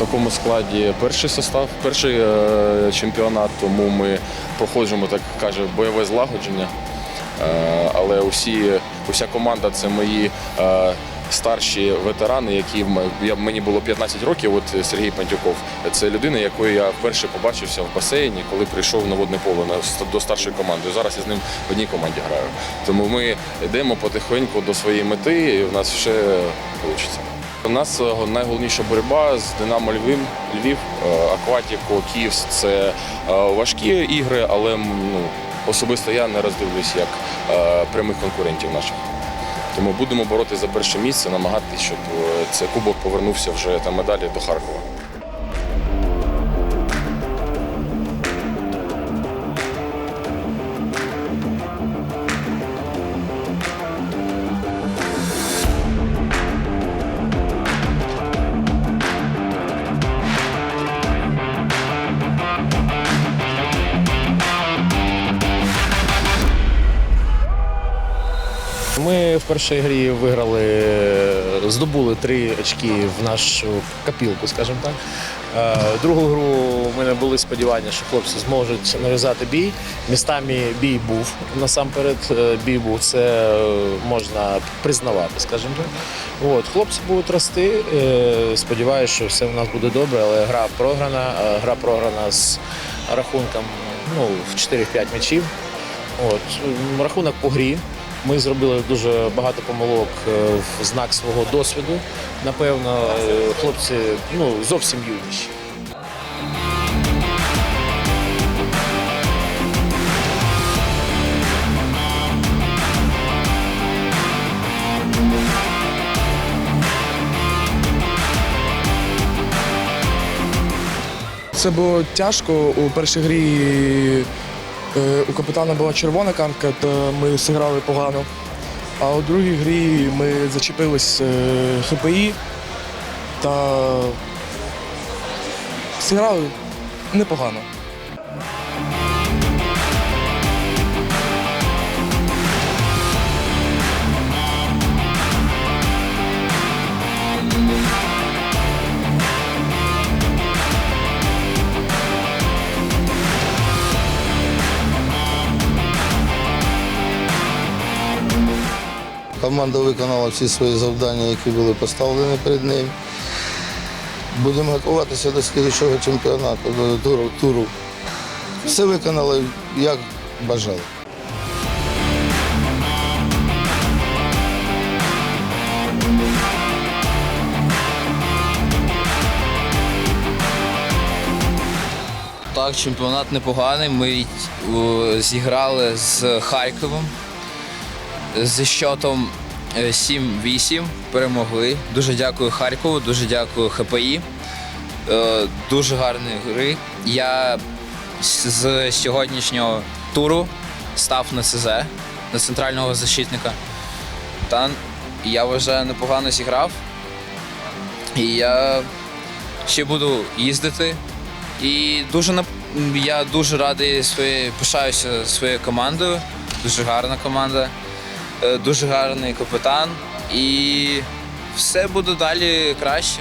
якому складі перший состав, перший е, чемпіонат, тому ми проходимо, так каже, бойове злагодження. Е, але усі, уся команда це мої е, старші ветерани, які мені було 15 років. От Сергій Пантюков. Це людина, якою я вперше побачився в басейні, коли прийшов на водне поле до старшої команди. Зараз я з ним в одній команді граю. Тому ми йдемо потихеньку до своєї мети, і в нас все вийде. У нас е, найголовніша боротьба з Динамо Львів, Львів, е, Акватіко, Київс це е, важкі ігри, але ну, особисто я не роздивлюсь як прямих конкурентів наших. Тому будемо боротися за перше місце, намагатися, щоб цей кубок повернувся вже та медалі до Харкова. Ми в першій грі виграли, здобули три очки в нашу копілку, скажімо так. Е, Другу гру у мене були сподівання, що хлопці зможуть нав'язати бій. Містами бій був насамперед. е, Бій був це е, можна признавати, скажімо так. От, хлопці будуть рости. Сподіваюся, що все у нас буде добре, але гра програна. Гра програна з рахунком ну, в 4-5 м'ячів. От рахунок по грі. Ми зробили дуже багато помилок е, в знак свого досвіду. Напевно, е, хлопці ну зовсім юніші. Це було тяжко. У першій грі у капітана була червона картка, то ми зіграли погано. А у другій грі ми зачепились е, ХПІ та зіграли непогано. Команда виконала всі свої завдання, які були поставлені перед нею. Будемо готуватися до слідчого чемпіонату, до туру. туру. Все виконали, як бажали. Так, чемпіонат непоганий. Ми е, зіграли з Харковом зі щотом е, 7-8. Перемогли. Дуже дякую Харкову, дуже дякую ХПІ. Е, Дуже гарні гри. Я з- з сьогоднішнього туру став на СЗ, на центрального защитника. Та я вважаю, непогано зіграв. І я ще буду їздити. І дуже я дуже радий своєю, пишаюся своєю командою. Дуже гарна команда, е, дуже гарний капітан. І все буде далі краще.